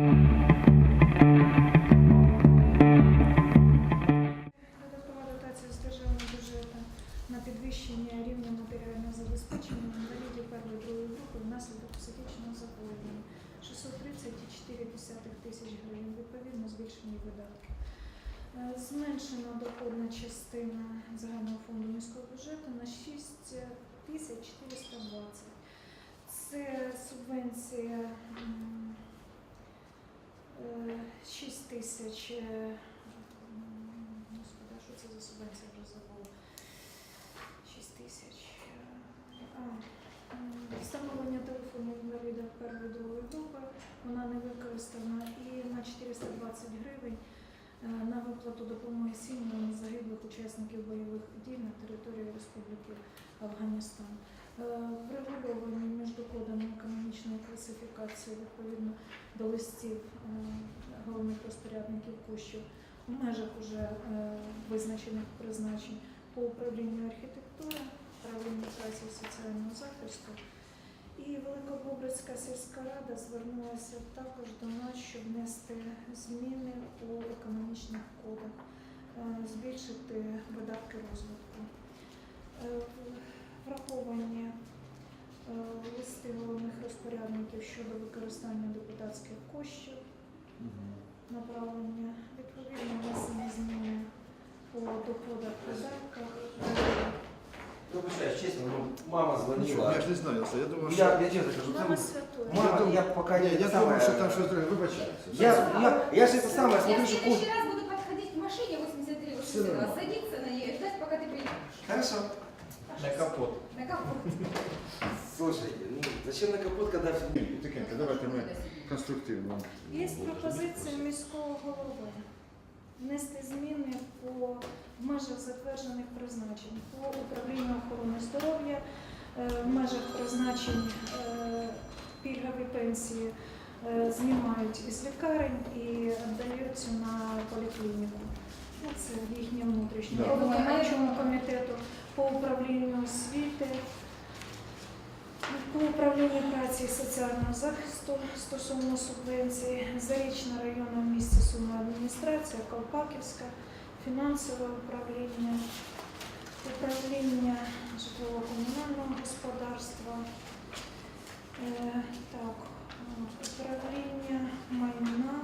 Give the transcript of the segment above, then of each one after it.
Mm-hmm. Врегульовані між кодами економічної класифікації відповідно до листів е, головних розпорядників коштів в межах уже е, визначених призначень по управлінню архітектури, управлінню праці соціального захисту. І Великобобрицька сільська рада звернулася також до нас, щоб внести зміни у економічних кодах, е, збільшити видатки розвитку. Враховані листи головних розпорядників щодо використання депутатських коштів направлення, відповідно внесені зміни по доходах видатках. Вибачаюсь, чесно, ну, мама Нічого, дзвонила. я ж не знаю, це. Я думав, Ну, що... Я, я чесно кажу, Мама це... святує. Мама, думаю- я пока Ні, не я самое- думав, що там щось друге. Вибачаюся. Я, я, я же это самое Я смотрю, в что следующий кушать. раз буду подходить к машине 83 Всё 82, нормально. садиться на нее и ждать, пока ты приедешь. Хорошо. На капот. На капот. Слушайте, ну зачем на капот, когда все... Тихенько, давайте ми конструктивно. Є пропозиція міського голови внести зміни по в межах затверджених призначень по управлінню охорони здоров'я, е, в межах призначень е, пільгові пенсії е, знімають із лікарень і віддаються на поліклініку. Це їхнє внутрішнє. Да. По виконавчому комітету, по управлінню освіти, по управлінню праці і соціального захисту стосовно субвенцій, Зарічна районна в місті Суми адміністрація, Колпаківська, фінансове управління, управління житлово-комунального господарства, е, так, управління майна.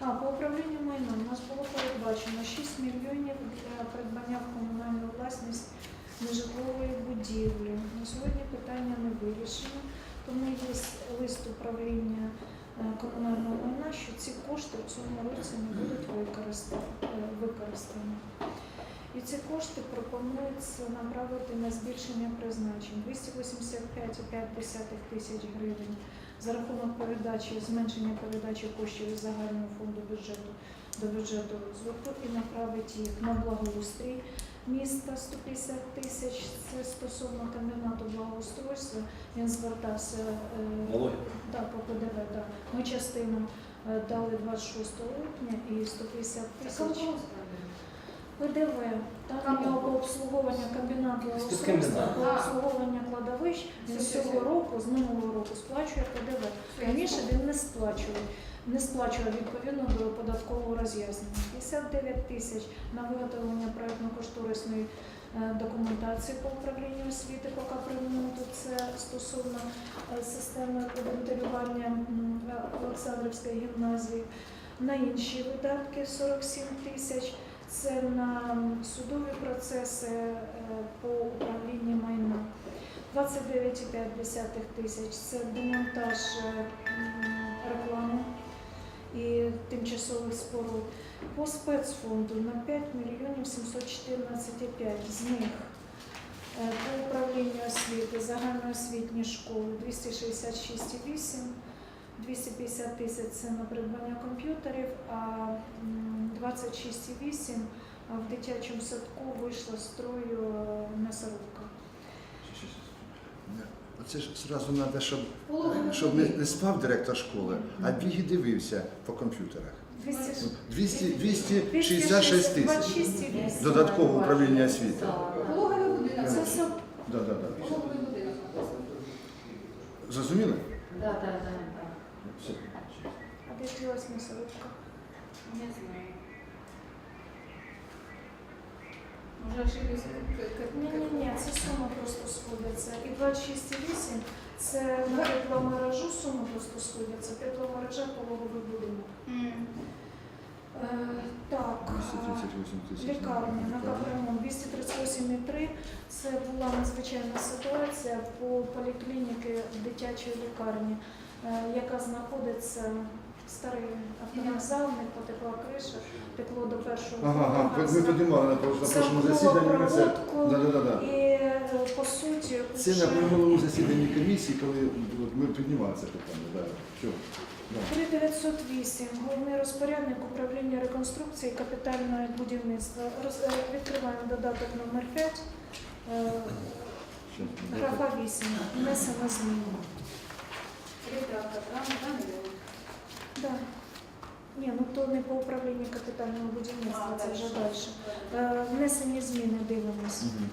А, по управлінню майном у нас було передбачено 6 мільйонів для придбання в комунальну власність нежитлової будівлі. На сьогодні питання не вирішено, тому є лист управління е, комунального майна, що ці кошти в цьому році не будуть е, використані. І ці кошти пропонується направити на збільшення призначень 285,5 тисяч гривень за рахунок передачі, зменшення передачі коштів із загального фонду бюджету до бюджету розвитку і направити їх на благоустрій міста 150 тисяч. Це стосовно комбінату благоустройства. Він звертався е, да, по ПДВ. Да. Ми частину е, дали 26 липня і 150 тисяч. ПДВ, там по обслуговування комбінату благоустройства, по обслуговування кладовищ, він з цього року, з минулого року сплачує ПДВ. Раніше він не сплачував, не сплачував відповідно до податкового роз'яснення. 59 тисяч на виготовлення проєктно-кошторисної е, документації по управлінню освіти по капремонту. Це стосовно е, системи вентилювання е, Олександрівської гімназії. На інші видатки 47 тисяч. Це на судові процеси по управлінню майна. 29,5 тисяч це демонтаж реклами і тимчасових споруд. По спецфонду на 5 мільйонів 714,5. З них е, по управлінню освіти, загальноосвітні школи 266,8. 250 тисяч це на придбання комп'ютерів, а м, 26,8 а в дитячому садку вийшла з строю е, м'ясорубка. Оце ж зразу треба, щоб, щоб не, не спав директор школи, а біг і дивився по комп'ютерах. 200 200, 266 тисяч. 26,8. Додаткове управління освіти. Пологовий будинок. Це все Да, да, да. Пологовий будинок. Зрозуміли? Да, да, да. Все. Определилась мясорубка. Не знаю. Може ошиблися? Ні, ні, ні, це сума просто сходиться. І 26,8 це на тепломережу сума просто сходиться. Тепломережа пологовий будинок. М. Е, так, а, 238 тисяч. лікарня на капремонт 238,3. Це була надзвичайна ситуація по поліклініки дитячої лікарні, е, яка знаходиться старий автовокзал, не потекла криша, текло до першого Ага, ага. ми піднімали на прошлому засіданні. Ми це. Да, да, да, да. І е, по суті, Це вже на минулому засіданні комісії, коли ми піднімали це питання. Да. Да. 3908, головний розпорядник управління реконструкції капітального будівництва. Роз- е, Відкриваємо додаток номер 5, графа 8, внесено зміни. Ретрактор, правильно, правильно? Да. Ні, ну то не по управлінню капітального будівництва, А, це дальше. вже далі. Е, Внесені зміни дивимось. Мгм.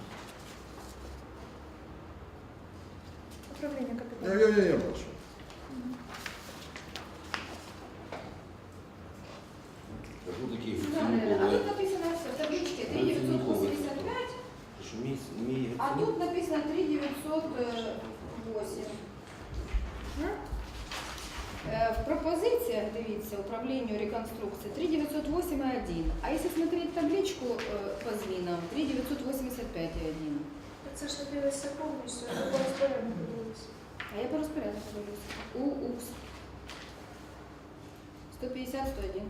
Управління Я, капітального. я, я, я бачу. Мгм. Кажу такі Да, наверное. А тут написано все, в табличке 3985, Що мій, мій а тут написано 3908. дивіться, управлінню реконструкції 3908,1. А якщо смотреть табличку е, по змінам, 3985,1. Це ж не дивишся повністю, а по розпоряднику дивишся. А я по розпорядку дивлюся. У УКС. 150, 101.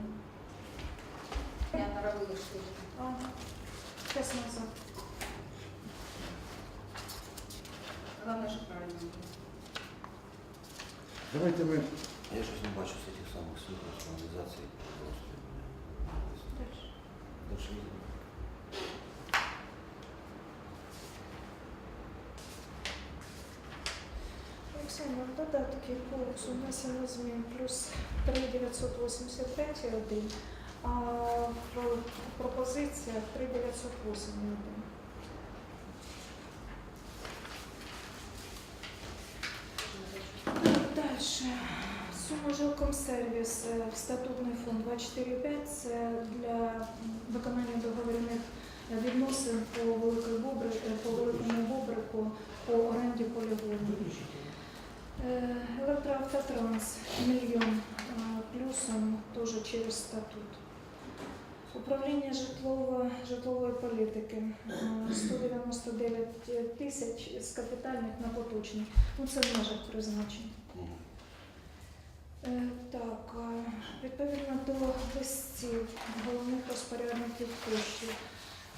Я наробила що. Ага. Час назад. Главное, що правильно. було. Давайте ми Я щось не бачу з цих Самих слів раціоналізації. Просто. Дальше. Знаю. Оксана, в додатки курсу внесено змін плюс 3,985,1, а в пропозиціях 3,908,1. Дальше. Сума жилкомсервіс е, в статутний фонд 245 це для виконання договірних відносин по е, по великому бобрику по оренді полігону. Е, Електроавтотранс мільйон плюсом теж через статут. Управління житлово, житлової політики е, 199 тисяч з капітальних на поточні. Ну це в межах призначень. Е, Так, е, відповідно до листів головних розпорядників коштів,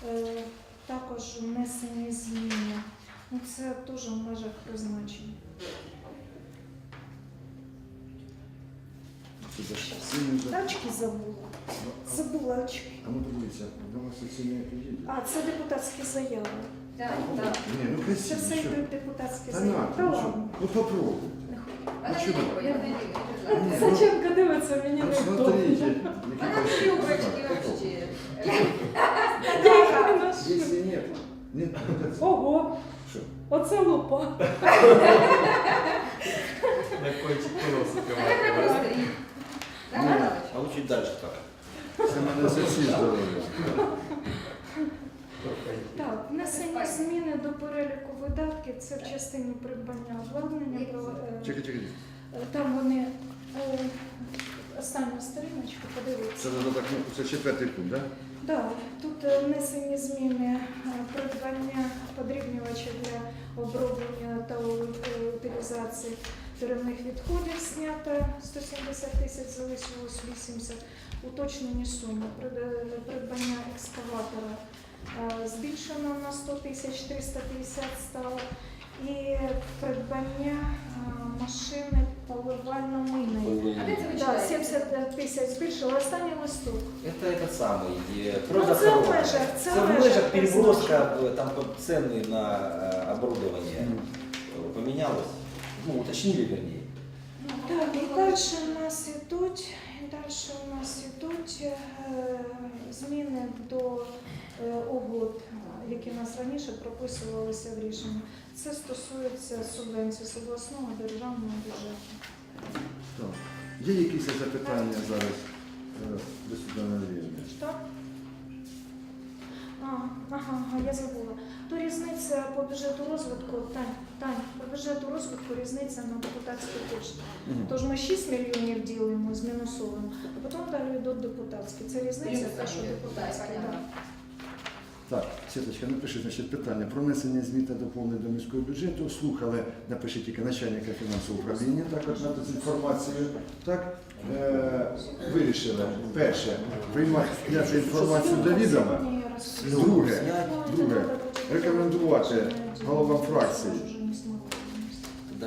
е, також внесені зміни. Ну, це теж в межах призначень. Це Тачки забула. Забула очки. А ну подивіться, оцінює. А, це депутатські заяви. Так, так. Ні, ну Це все йдуть депутатські заяви. Та ну, ладно. ну. Вона А не ну, Зачем дивиться мені Ну не смотрите, вдома? Вона красиві. не вообще. Я їх не ношу. Если нет, нет, Ого, оце лупа. На кончик носа Вона просто їх. Да, Ні. Іванович? А лучше дальше так. Це мене сусід здоров'я. Так, внесення зміни до переліку видатків це в частині придбання обладнання. про, е, Чекай, чекай. е, Там вони останню сторіночку, подивіться. Це додаток, ну, це четвертий пункт, так? Так, тут е, внесені зміни е, придбання подрібнювача для оброблення та у- е, утилізації деревних відходів знято 170 тисяч, залишилось 80. Уточнені суми. Прид- Придбання екскаватора е, збільшено на 100 тисяч 350 стало. І придбання е, машини поливально-мийної. А де це ви Так, читаєте? 70 тисяч збільшили. Останній листок. Это этот самый, э, Ну, просто це в коробка. межах, це Це в в межах межах переброска, призначення. э, там под цены на э, оборудование э, поменялось. Ну, уточнили вернее. Так, і далі у нас ідуть, і далі у нас ідуть е, зміни до е, угод, які у нас раніше прописувалися в рішенні. Це стосується субвенцій з обласного державного бюджету. Так. Є якісь запитання зараз е, до Андріївни? Що? А, ага, ага, я забула. То різниця по бюджету розвитку, Тань, Тань, по бюджету розвитку різниця на депутатські кошти. Мгм. Тож ми 6 мільйонів ділимо з мінусовим, а потім далі йдуть депутатські. Це різниця, те, що депутатські. Да. Так, Світочка, напиши, значить, питання про внесення змін та доповнень до міського бюджету. Слухали, напиши тільки начальника фінансового управління, також на цю інформацію. Так, е, вирішили, перше, приймати інформацію до відома. Друге, друге, рекомендувати головам фракції,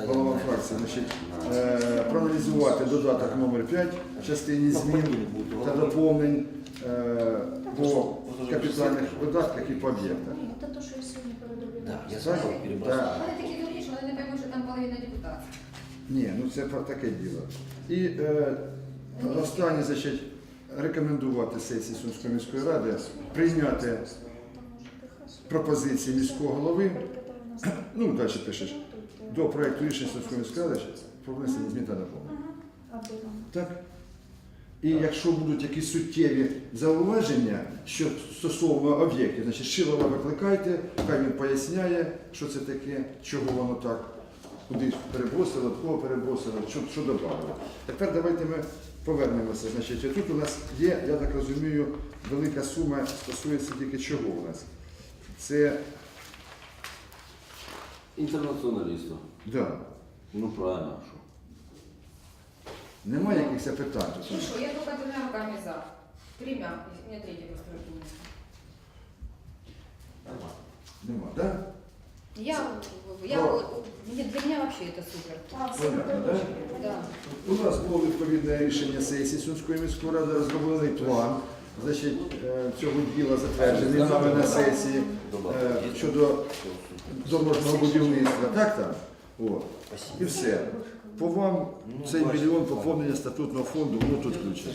головам фракції, значить, е, проаналізувати додаток номер 5 в частині змін та доповнень е, по капітальних видатках і по об'єктах. Ні, це те, що я сьогодні передобила. Да, я Так? перебросил. Вони такі дурні, що вони не поймуть, що там половина депутатів. Ні, ну це про таке діло. І е, останнє, значить, рекомендувати сесії Сумської міської ради прийняти пропозиції міського голови, ну далі пишеш, до проєкту рішення Сумської міської ради про внесення змін та там? Так? І якщо будуть якісь суттєві зауваження що стосовно об'єктів, значить Шилова викликайте, хай він поясняє, що це таке, чого воно так, куди перебросило, в кого перебросило, що, що додали. Тепер давайте ми повернемося. Значить, тут у нас є, я так розумію, велика сума стосується тільки чого у нас. Це Інтернаціоналістів. да, Ну правильно, що. немає якихось питань. Ну що, я тільки двома руками за. Тремя, у мене третє просто руки. Нема, да? Я, я, мне- для меня вообще это супер. Понятно, да? Да. У нас було відповідне рішення сесії Сумської міської ради, розроблений план значить, е, цього діла затверджений нами на сесії е, щодо дорожнього будівництва. Так там? О. І все. По вам цей мільйон поповнення статутного фонду, воно тут включено.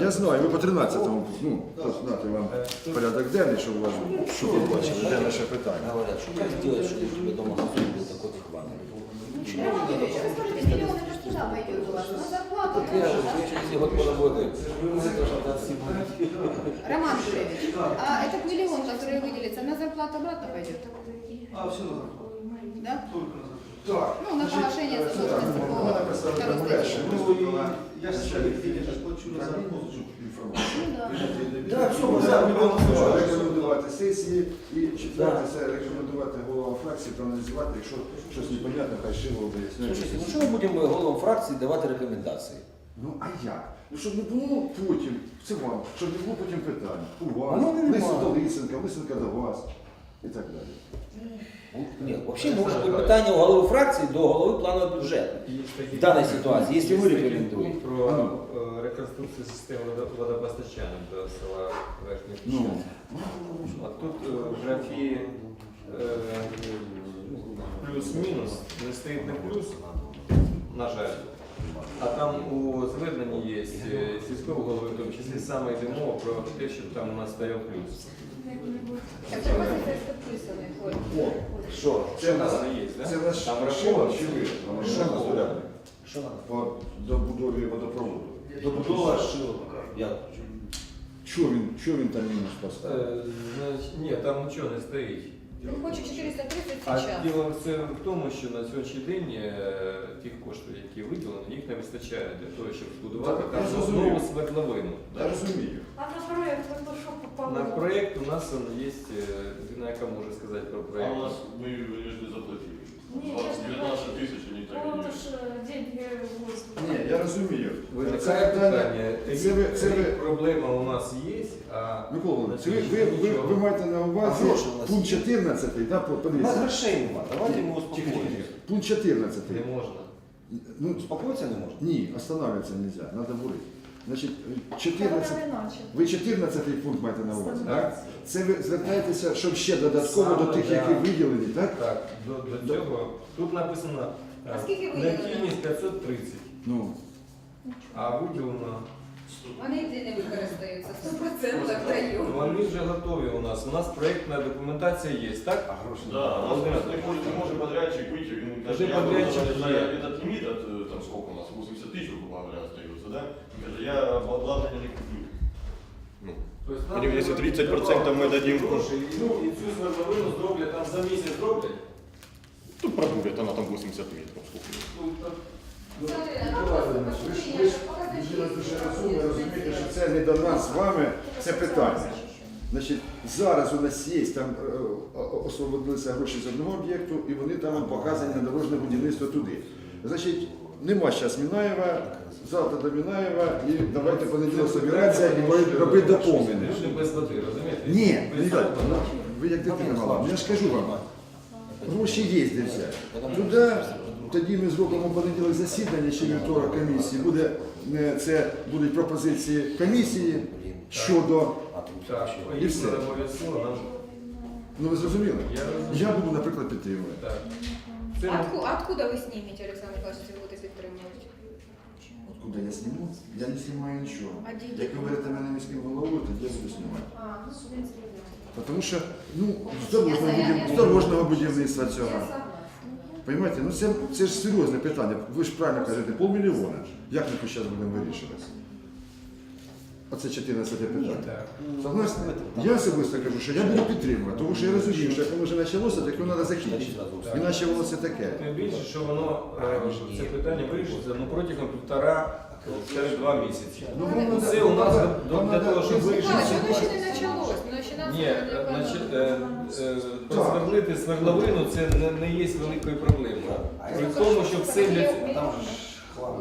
Я знаю, ви по 13-му, ну, тут знати вам порядок денний, щоб у вас, щоб ви бачили, де наше питання. Говорят, что как сделать, чтобы у тебя дома газон был такой, как в Англии? Роман Юрьевич, вы скажите, миллион это ж туда пойдет у вас? На зарплату? Так я же, я еще если год поработаю. Роман Юрьевич, а этот миллион, который выделится, на зарплату обратно пойдет? А, все на зарплату. Да? Только на зарплату. Так, Ну, на погашение е, задолженности так, по ми написали второй там статье. перше. Ну, и я начальник филии, я же плачу на зарплату. інформацію. Ну, да. Да, все, Ми мы зараз рекомендувати сесії і четверте це рекомендувати головам фракції проаналізувати, якщо щось непонятне, хай шило виясняє. Слушайте, ну что мы будем э, головам фракции давать рекомендации? Ну а як? Ну щоб не було потім, це вам, щоб не було потім питань. У вас, А ну, нема. Лисенка до Лисенка, Лисенка до вас і так далі. Нет, вообще может быть питание у голови фракции до голови планового бюджету. В даній ситуації, якщо ви рекомендуєте. Про е, реконструкцію системи водо- водопостачання до села Верхній Ну, Піщан. А тут е, в графі е, плюс-мінус не стоїть не плюс, на жаль. А там у зверненні є е, сільського голови, в тому числі саме йде мова про те, щоб там у нас стояв плюс. Що? Це в нас є, да? Це наш Там враховано. чи ви? Що Шило, надо? Зоряник. Що нам? По добудові водопроводу. Добудова шила. Я Чого він, чого він там мінус поставив? Е, Ні, там нічого не стоїть. Він хоче 430 А діло все в тому, що на сьогоднішній день е, тих коштів, які виділені, їх не вистачає для того, щоб збудувати Так, там зрозумів. нову свердловину. Я розумію. А на проєкт ви що попали? На проєкт у нас он є е, людина, яка може сказати про А у проєкт. нас мы ее не заплатили. Не, я ж не 19 тысяч они так и Ну, не это ж э, деньги господи. Ні, я розумію. Виникає питання, це ви, це ви, проблема у нас є, а Микола Володимирович, на ви, ви, сьогоднішній ви, нічого. ви маєте на увазі А гроші у нас пункт є? 14, да, по- У нас подивіться. грошей нема, давайте мы Тихо, успокоимся. тихо. Пункт 14. не можна. Ну, Успокоиться не можно? ні, останавливаться нельзя, надо бурити. Значить, Я 14, не начал. ви 14 пункт маєте на увазі, так? Так, Це ви звертаєтеся, щоб ще додатково до Саме, тих, да. які виділені, так? так, до, до цього. Тут написано е, А скільки виділено? необхідність 530, Ну, а виділено Вони й не використаються, 100% даю. Вони вже готові у нас. У нас проєктна документація є, так? Да, у нас просто не может, не может подрядчик выйти, ну, Даже даже я подрядчик вот, є. этот лимит, от, э, там сколько у нас, 80 тысяч, грубо говоря, остается, да? Я обладнание не куплю. Ну, Тобто, Вони, якщо 30% ми дадим, гроші, ну, і цю свердловину зроблять, там за місяць зроблять. тут пробурят, она там 80 метров, сколько. Ну, так, Ви ж ви ж людина дуже розумна, розумієте, що це не до нас з вами, це питання. Значить, зараз у нас є там е, о- освободилися гроші з одного об'єкту, і вони там показані на дорожне будівництво туди. Значить, нема зараз Мінаєва, завтра до Мінаєва, і давайте понеділок збиратися і робити доповнення. Люди без води, розумієте? Ні, Без Михайло, ну, ви як дитина мала, я ж кажу вам, гроші є де взяти. Туди, тоді ми зробимо понеділок засідання чи вівторок комісії. Буде, е, це будуть пропозиції комісії щодо. Так, І все. поїхали обов'язково нам. Ну ви зрозуміли? Я розумію. Я буду, наприклад, підтримувати. Так. Це Отку- Откуда ви знімете, Олександр Михайлович, ці будете підтримувати? Куди я зніму? Я не знімаю нічого. Як ви берете мене міським головою, тоді я буду знімати. А, ну. Тому що ну, з дорожнього, будів- з будівництва цього. Понимаєте, ну це, це ж серйозне питання. Ви ж правильно кажете, полмільйона. Як ми зараз будемо вирішувати? Оце 14 питання. Согласні? Я особисто кажу, що я буду підтримувати, тому що я розумію, що як воно вже почалося, так його треба закінчити. Іначе воно це таке. Тим більше, що воно е, це питання вирішиться ну, протягом півтора через два місяці. Ну, воно Це у нас воно до- для того, щоб вирішити воно ще не почалось, воно ще нам Ні, е, значить, е, е, просверлити свердловину це не, не є великою проблемою. При тому, що все для цього.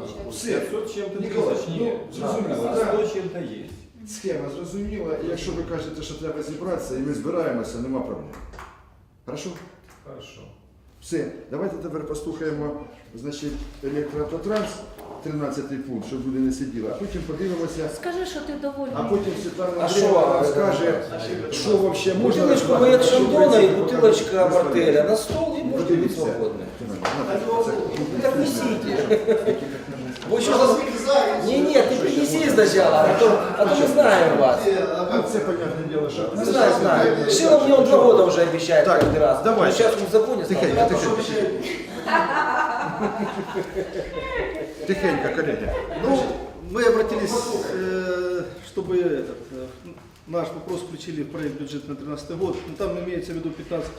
Же Все. 500 чим-то Ніколай, тисяч ну, ні. зрозуміло, А да. 100 чим-то є. Схема зрозуміла, і якщо ви кажете, що треба зібратися, і ми збираємося, нема проблем. Хорошо? Хорошо. Все, давайте тепер послухаємо, значить, електроавтотранс, 13 пункт, щоб люди не сиділи, а потім подивимося, Скажи, що ти довольний. а потім Світлана А Андріївна що? розкаже, що взагалі можна Бутылочку розказати, моет що шандона и принцип бутылочка розказати. мартеля на стол и можете быть Подивіться. свободны. Це- Ну так несите. Вы еще за... Не, нет, ты принеси сначала, а то, а то мы знаем вас. А це, понятне діло, що... Не знаю, знаю. Шило мне он два года уже обещает Так, каждый раз. давай. Ну, сейчас он в законе стал. Тихенько, тихенько. Тихенько, коллеги. Ну, мы обратились, э, чтобы этот, э, наш вопрос включили в проект бюджета на 2013 год. Ну, там имеется в виду 15,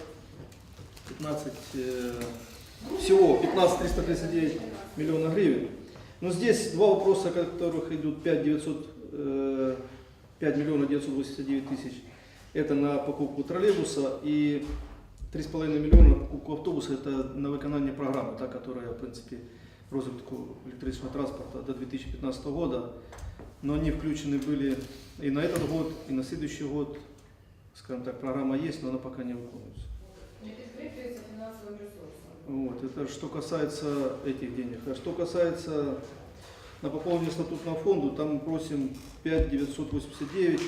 15 э, всего 15 339 миллионов гривен. Но здесь два вопроса, которых идут 5, 900, э, 5 миллионов 989 тысяч. Это на покупку троллейбуса и 3,5 миллиона на покупку автобуса. Это на выполнение программы, та, которая, в принципе, розвитку електричного транспорта до 2015 года, но они включены были и на этот год, и на следующий год. Скажем так, программа есть, но она пока не выполняется. Не підкріплюється фінансовим ресурсом. Вот, это что касается этих денег. А что касается на пополнение статутного фонда, там мы просим 5 989.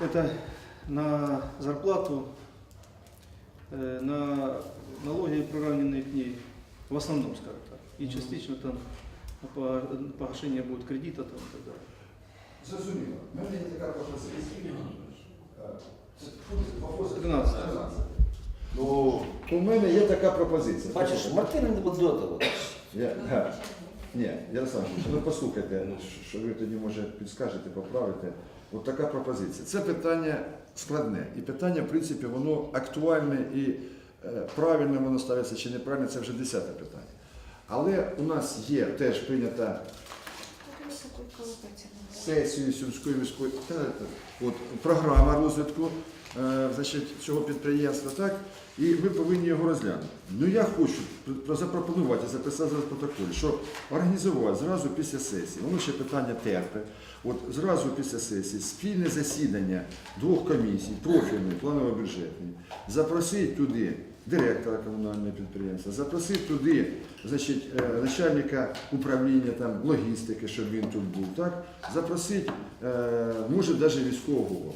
Это на зарплату, э, на налоги, приравненные к ней, В основном, скажем так. И частично там погашение будет кредита там, и так далее. Зрозуміло. У мене є така пропозиція. Е, це вопрос 13. Ну, у мене є така пропозиція. Бачиш, Мартин не буде до того. Я, га. Ні, Ярослав, Ильич, ну послухайте, ну, що ви тоді може підскажете, поправите. От така пропозиція. Це питання складне. І питання, в принципі, воно актуальне і е, правильно воно ставиться чи неправильно, це вже десяте питання. Але у нас є теж прийнята сесію сільської міської та, та, от, програма розвитку е, значить, цього підприємства, так? І ви повинні його розглянути. Ну я хочу запропонувати, записати зараз в протоколі, що організувати зразу після сесії, воно ще питання терпе, от зразу після сесії спільне засідання двох комісій, профільної, планово-бюджетної, запросити туди директора комунального підприємства, запросити туди значить, е, начальника управління там, логістики, щоб він тут був, так? запросити, е, може, навіть військового голову.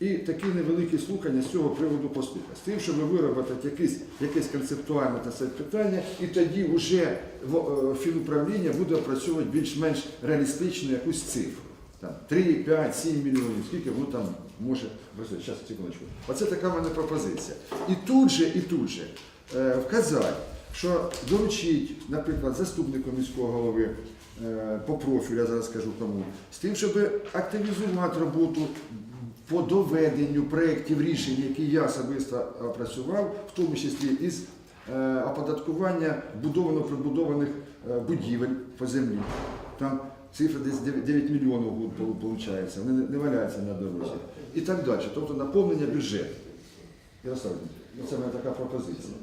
І такі невеликі слухання з цього приводу послухати. З тим, щоб виробити якесь, якесь концептуальне це питання, і тоді вже е, фінуправління буде опрацьовувати більш-менш реалістичну якусь цифру. Там 3, 5, 7 мільйонів, скільки воно там може працювати. Зараз, секундочку. Оце така в мене пропозиція. І тут же, і тут же е, вказати, що доручить, наприклад, заступнику міського голови е, по профілю, я зараз скажу кому, з тим, щоб активізувати роботу по доведенню проєктів рішень, які я особисто опрацював, в тому числі із е, оподаткування будовано прибудованих е, будівель по землі. Там цифра десь 9 9 мільйонів виходить, вони не- не валяються на дорозі. І так далі. Тобто наповнення бюджету. Ярослав, це моя така пропозиція.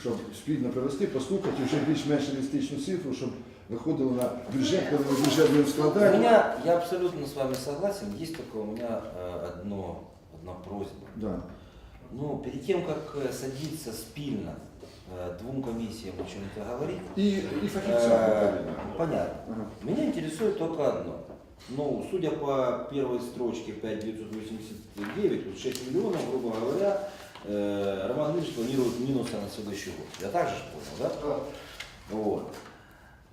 Щоб спільно привести, послухати вже більш-менш реалістичну цифру, щоб виходило на бюджет, коли ми бюджет будемо У складати. меня, я абсолютно с вами согласен, есть только у меня э, одно, одна просьба. Да. Ну, перед тем, как э, садиться спильно э, двум комиссиям о чем-то говорить, І, і фахівцям э, відповідно. понятно. Ага. Меня интересует только одно. Ну, судя по первой строчке 5989, тут 6 миллионов, грубо говоря, э, Роман Ильич планирует минуса на следующий год. Я так же ж понял, да? Вот.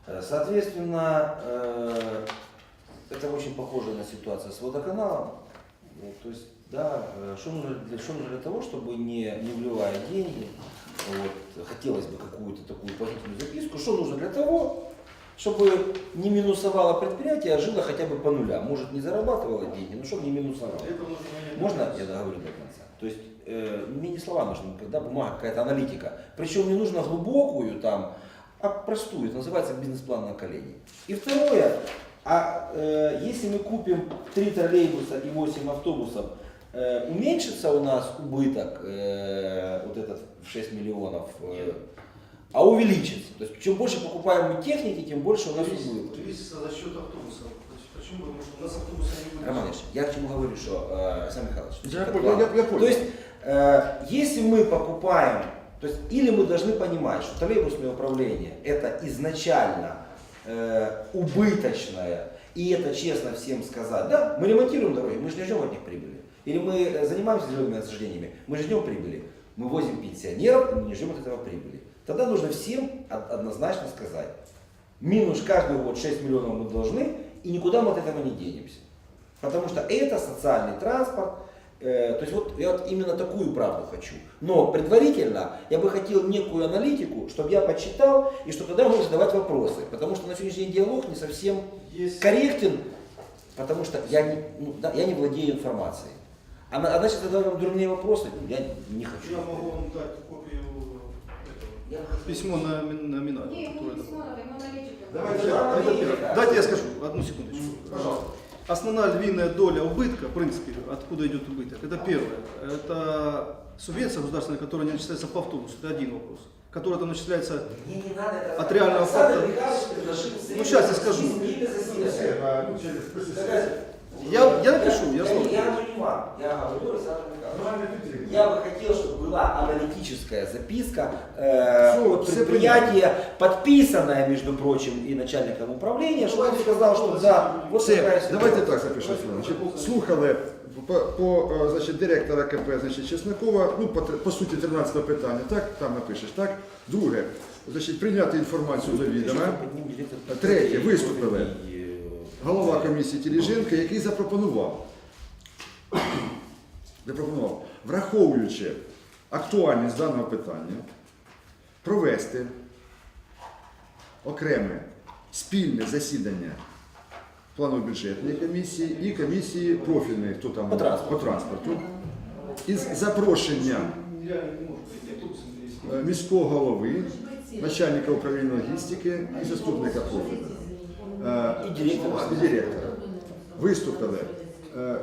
Э, Соответственно, э, это очень похоже на ситуацию с водоканалом. Ну, то есть, да, э, что нужно для, нужно для того, чтобы не, не вливая деньги, вот, хотелось бы какую-то такую положительную записку, что нужно для того, чтобы не минусовало предприятие, а жило хотя бы по нулям. Может, не зарабатывало деньги, но чтобы не минусовало. Можно я договорю до конца? То есть э, мне не слова нужны, когда бумага, какая-то аналитика. Причем не нужно глубокую там, а простую, это называется бизнес-план на колени. И второе, а э, если мы купим 3 троллейбуса и 8 автобусов, э, уменьшится у нас убыток э, вот этот в 6 миллионов, э, а увеличится. То есть чем больше покупаем мы техники, тем больше у нас убыток. Увеличится за счет автобусов. Почему? Потому что у нас автобусы не будет. Роман Ильич, я к чему говорю, что, э, Александр Михайлович, Я как я- я понял. То есть, э, если мы покупаем, то есть, или мы должны понимать, что троллейбусное управление это изначально э, убыточное, и это честно всем сказать, да, мы ремонтируем дороги, мы же не ждем от них прибыли. Или мы э, занимаемся зелеными насаждениями, мы ждем прибыли. Мы возим пенсионеров, мы не ждем от этого прибыли. Тогда нужно всем од- однозначно сказать, минус каждый год 6 миллионов мы должны, и никуда мы от этого не денемся. Потому что это социальный транспорт. Э, то есть вот я вот именно такую правду хочу. Но предварительно я бы хотел некую аналитику, чтобы я почитал, и чтобы тогда можно задавать вопросы. Потому что на сегодняшний день диалог не совсем Есть корректен, потому что я не, ну, да, я не владею информацией. А, на- а значит, задавать вам дурные вопросы, ну, я не хочу. Я могу вам дать копию этого, письмо на, на Минаре, Не, которое письмо ему аналитику. Давайте, да. Дайте я скажу, одну секундочку. Пожалуйста. Основная львиная доля убытка, в принципе, откуда идет убыток, это первое. Это субвенция государственная, которая не начисляется по автобусу, это один вопрос. Которая там начисляется Мне не надо это. От реального Александр факта. Михайлович предложил Ну, щас я скажу. среднее засилие. А, ну, через- после Какая- Я, я напишу, я Я, слушаю. я говорю не вам, я говорю Александру Михайловичу. Я бы хотел, чтобы была аналитическая записка э, Всё, от все предприятия, подписанная, между прочим, и начальником управления, чтобы он сказал, что да, вот такая Все, ситуация. давайте так запишемо. Значить, слухали по, по е, значить, директора КП значить, Чеснокова, ну, по, тр- по суті 13 питання, так? Там напишеш, так? Друге, значить, прийняти інформацію до відома. Третє, виступили. Голова комісії Тіліженка, який запропонував, запропонував, враховуючи актуальність даного питання, провести окреме спільне засідання планово-бюджетної комісії і комісії профільної, хто там По транспорту. по транспорту, із запрошенням міського голови, начальника управління логістики і заступника профільного. І директора. Директора. Виступили е,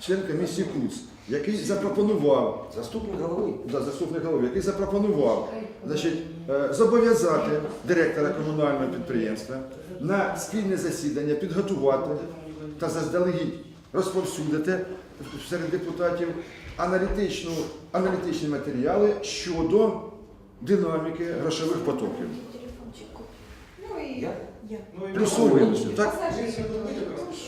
член комісії КУЦ, який запропонував Заступник голови. да, заступник голови, який запропонував значить, е, зобов'язати директора комунального підприємства на спільне засідання підготувати та заздалегідь розповсюдити серед депутатів аналітичну, аналітичні матеріали щодо динаміки грошових потоків. Ну Я? Як? Плюсову так?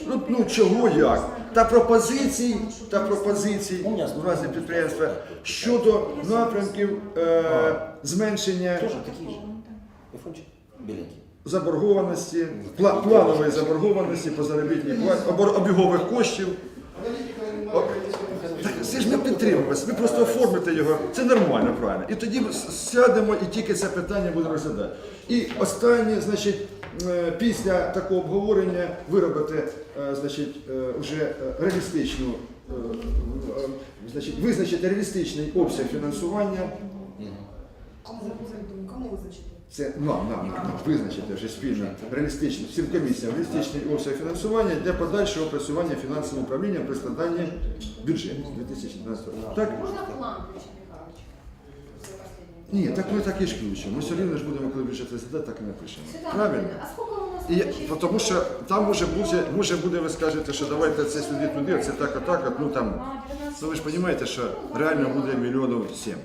Ну, ну чого як? Та пропозицій, та пропозицій у разі підприємства щодо напрямків е, зменшення Тоже такие же. Айфончик беленький. заборгованості, пла- планової заборгованості по заробітній платі, обор- обігових коштів. О, Так це ж не підтримуємо ви просто оформите його, це нормально, правильно. І тоді ми с- сядемо і тільки це питання будемо розглядати. І останнє, значить, після такого обговорення виробити, е, значить, е, вже е, реалістичну, е, е, значить, визначити реалістичний обсяг фінансування. Кому визначити? Це нам, нам, нам визначити вже спільно реалістичний всім комісіям реалістичний обсяг фінансування для подальшого опрацювання фінансовим управлінням при складанні бюджету 2019 року. Так? Можна план включити. Ні, так ми так і ж включимо. Ми все рівно ж будемо, коли бюджет розглядати, так і напишемо. Світлана Правильно? Анатоліївна, а скільки у нас І, я- визначить? тому що там може бути, може буде, ви скажете, що давайте це сюди туди, це так, а так, а ну там. А, 12 Ну ви ж розумієте, що реально буде мільйонів сім.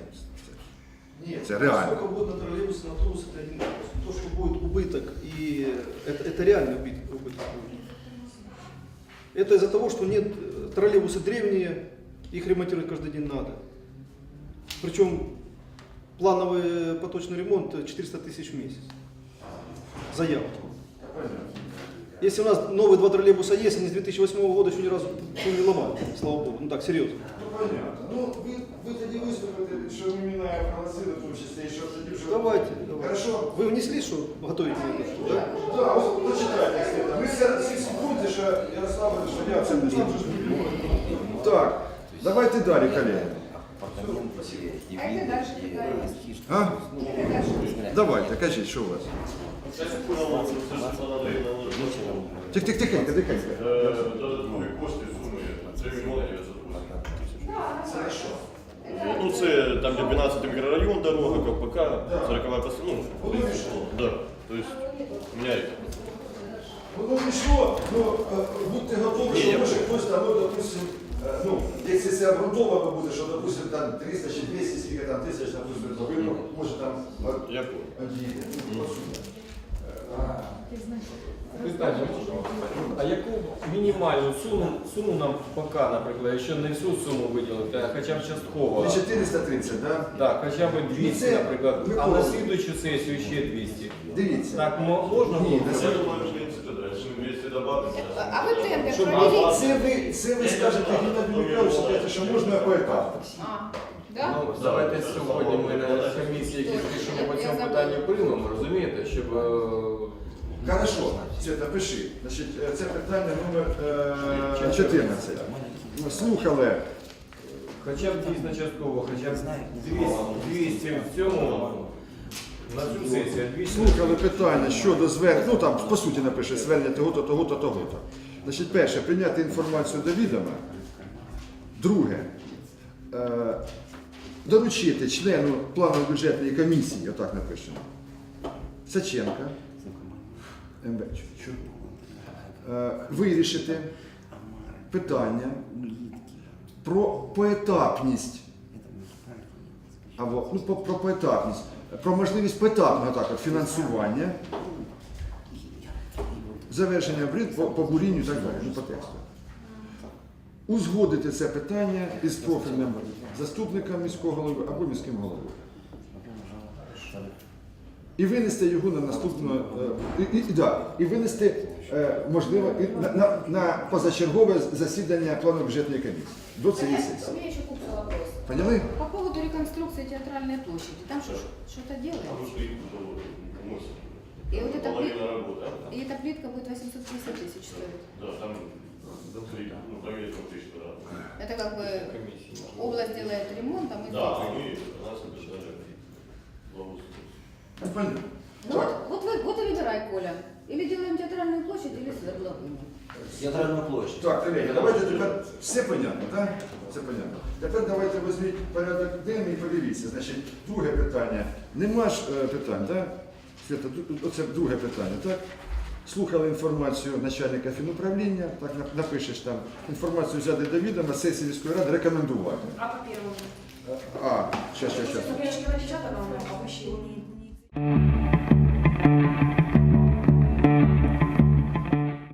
Нет, Это реально. Сколько будет на троллейбусе, на автобусе, это один вопрос. То, что будет убыток, и это, это реальный убыток. убыток будет. Это из-за того, что нет, э, троллейбусы древние, их ремонтировать каждый день надо. Причем плановый поточный ремонт э, 400 тысяч в месяц. Заявки. Если у нас новые два троллейбуса есть, они с 2008 года еще ни разу не ломали, слава богу. Ну так, серьезно. Ну, понятно. Ну, ви, ви тоді виступите, що ми мінаємо проголосили, в тому числі, і що тоді вже... Давайте, давайте. Хорошо. Вы внесли, что готовите это? Да? Да, от почитайте, Света. Ви все всі слухайте, що Ярослав, що я це не знаю. Так, давайте далі, колеги. Апартаменты и А это дальше и какая хижки. А? Ну, Давайте, кажіть, що у вас? Сейчас я понял, вот, что Светлана Андреевна наложила. Вечером Тих, тих, тихенько, тихенько. Э, Додаткові кошти суми 3 мільйони 980. Це що? Ну, це там, де 12 мікрорайон, дорога, КПК, 40 постанова. Ну, да. То есть, меняется. Воно пішло, ну, е, будьте готові, що може хтось там, ну, допустим, е, ну, якщо це обґрунтовано буде, що, допустим, там 300 чи 200, скільки там тисяч, допустим, повинно, може там Я. Ну. Е, а яку мінімальну суму, суму нам поки, наприклад, якщо не всю суму виділити, а хоча б частково, 430, да? так, хоча б 200, наприклад, а на слідуючу сесію ще 200. Дивіться. Так мо- можна Ні, на Я зробити? думаю, що інститут, якщо ми 200 А ви тендер Щоб- проведіть? Це ви, це ви скажете Михайловичу, скажете, що можна поетапно. А, да? Ну, давайте сьогодні ми на комісії якісь рішення по цьому питанню приймемо, розумієте, щоб е, Хорошо, Света, пиши. Значить, е, це питання номер е, 14. Ну, Слухали. хоча б дійсно частково, хоча б 200, 200 в цьому, на цю сесію, 200 Слухали питання щодо звернення, ну там по суті напише звернення того-то, того-то, того-то. Значить, перше, прийняти інформацію до відома. Друге, е, доручити члену планової бюджетної комісії, отак напишемо, Саченка, МВ, е, вирішити питання про поетапність. Або ну, про поетапність, про можливість поетапного так, фінансування, завершення брід по, по бурінню і так далі, ну, по тексту. Узгодити це питання із профільним заступником міського голови або міським головою. І винести його на наступне, е, і, і, і, да, і винести, е, можливо, і на, на, на позачергове засідання планової бюджетної комісії до цієї сесії. Поняли? По поводу реконструкции театральной площади. Там что- что-то а делают? вы шли тут, мусор. И вот эта Половина плитка, работы, а? и эта плитка будет 850 тысяч стоить. Да, там три, ну, половина трех тысяч квадратов. Это как бы комісії. область делает ремонт, а мы Да, здесь. мы нас обещали благоустройство. Ну, Понятно. Ну вот, вот, вы, вот и выбирай, Коля. Или делаем театральную площадь, или свердловину. Театральная площадь. Так, колеги, давайте тепер все понятно, так? Все понятно. Тепер давайте візьміть порядок денний і подивіться. Значить, друге питання. Нема ж е, питань, так? Свята, ду- оце друге питання, так? Слухали інформацію начальника фінуправління, так нап- напишеш там, інформацію взяти до відома, сесії міської ради рекомендувати. А по первому? А, щас, щас, щас. Таблички напечатано, а вы еще его не... не-